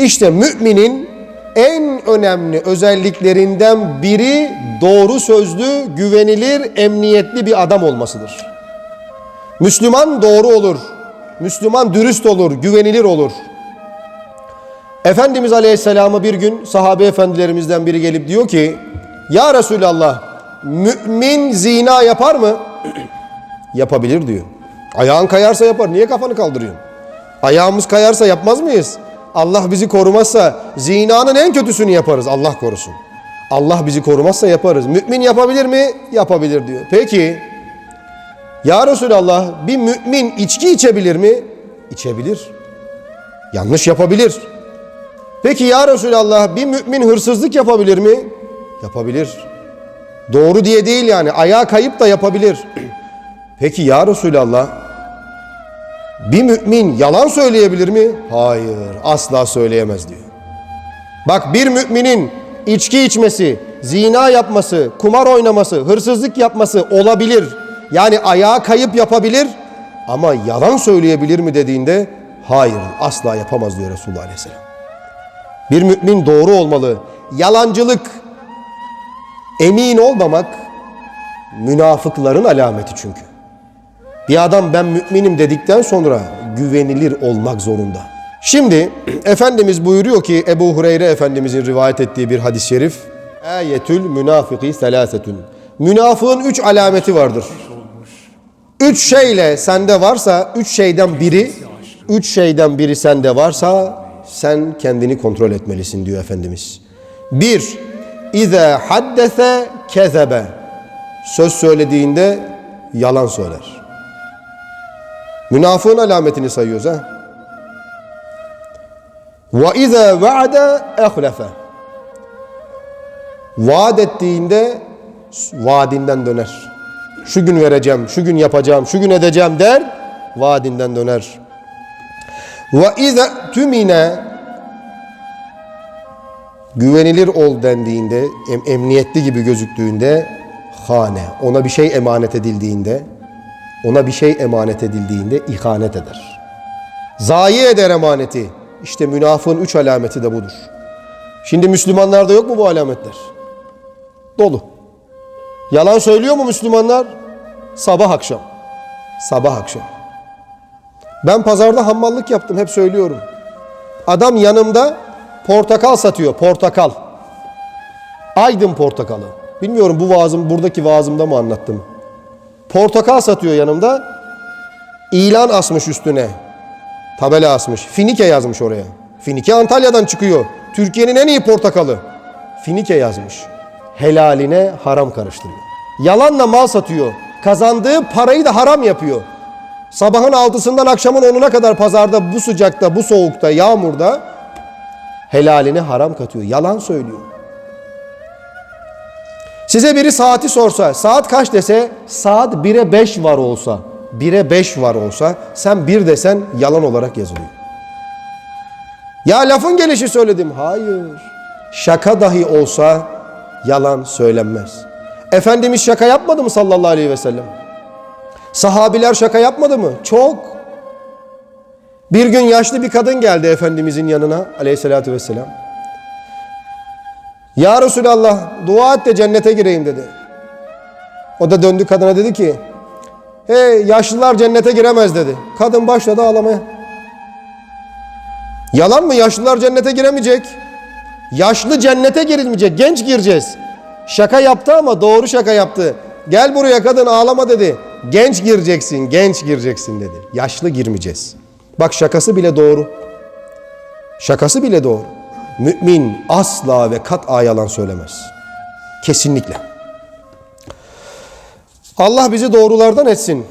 İşte müminin en önemli özelliklerinden biri doğru sözlü, güvenilir, emniyetli bir adam olmasıdır. Müslüman doğru olur. Müslüman dürüst olur, güvenilir olur. Efendimiz Aleyhisselam'a bir gün sahabe efendilerimizden biri gelip diyor ki Ya Resulallah mümin zina yapar mı? Yapabilir diyor. Ayağın kayarsa yapar. Niye kafanı kaldırıyorsun? Ayağımız kayarsa yapmaz mıyız? Allah bizi korumazsa zinanın en kötüsünü yaparız. Allah korusun. Allah bizi korumazsa yaparız. Mümin yapabilir mi? Yapabilir diyor. Peki ya Resulallah bir mümin içki içebilir mi? İçebilir. Yanlış yapabilir. Peki ya Resulallah bir mümin hırsızlık yapabilir mi? Yapabilir. Doğru diye değil yani ayağa kayıp da yapabilir. Peki ya Resulallah bir mümin yalan söyleyebilir mi? Hayır asla söyleyemez diyor. Bak bir müminin içki içmesi, zina yapması, kumar oynaması, hırsızlık yapması olabilir. Yani ayağa kayıp yapabilir ama yalan söyleyebilir mi dediğinde hayır asla yapamaz diyor Resulullah Aleyhisselam. Bir mümin doğru olmalı. Yalancılık, emin olmamak münafıkların alameti çünkü. Bir adam ben müminim dedikten sonra güvenilir olmak zorunda. Şimdi Efendimiz buyuruyor ki Ebu Hureyre Efendimizin rivayet ettiği bir hadis-i şerif. Ayetül münafiki selasetün. Münafığın üç alameti vardır. Üç şeyle sende varsa, üç şeyden biri, üç şeyden biri sende varsa sen kendini kontrol etmelisin diyor Efendimiz. Bir, İze haddese kezebe. Söz söylediğinde yalan söyler. Münafığın alametini sayıyoruz ha. Ve izâ va'de ehlefe. Vaat ettiğinde vaadinden döner. Şu gün vereceğim, şu gün yapacağım, şu gün edeceğim der, vaadinden döner. Ve izâ tümine güvenilir ol dendiğinde, em- emniyetli gibi gözüktüğünde hane, ona bir şey emanet edildiğinde, ona bir şey emanet edildiğinde ihanet eder. Zayi eder emaneti. İşte münafığın üç alameti de budur. Şimdi Müslümanlarda yok mu bu alametler? Dolu. Yalan söylüyor mu Müslümanlar? Sabah akşam. Sabah akşam. Ben pazarda hammallık yaptım hep söylüyorum. Adam yanımda portakal satıyor, portakal. Aydın portakalı. Bilmiyorum bu vaazım buradaki vaazımda mı anlattım? Portakal satıyor yanımda. İlan asmış üstüne. Tabela asmış. Finike yazmış oraya. Finike Antalya'dan çıkıyor. Türkiye'nin en iyi portakalı. Finike yazmış. Helaline haram karıştırıyor. Yalanla mal satıyor. Kazandığı parayı da haram yapıyor. Sabahın altısından akşamın onuna kadar pazarda bu sıcakta, bu soğukta, yağmurda helaline haram katıyor. Yalan söylüyor. Size biri saati sorsa, saat kaç dese, saat 1'e 5 var olsa, 1'e 5 var olsa, sen 1 desen yalan olarak yazılıyor. Ya lafın gelişi söyledim. Hayır. Şaka dahi olsa yalan söylenmez. Efendimiz şaka yapmadı mı sallallahu aleyhi ve sellem? Sahabiler şaka yapmadı mı? Çok. Bir gün yaşlı bir kadın geldi Efendimizin yanına aleyhissalatü vesselam. Ya Resulallah dua et de cennete gireyim dedi. O da döndü kadına dedi ki Hey yaşlılar cennete giremez dedi. Kadın başladı ağlamaya. Yalan mı? Yaşlılar cennete giremeyecek. Yaşlı cennete girilmeyecek. Genç gireceğiz. Şaka yaptı ama doğru şaka yaptı. Gel buraya kadın ağlama dedi. Genç gireceksin, genç gireceksin dedi. Yaşlı girmeyeceğiz. Bak şakası bile doğru. Şakası bile doğru. Mümin asla ve kat'a yalan söylemez. Kesinlikle. Allah bizi doğrulardan etsin.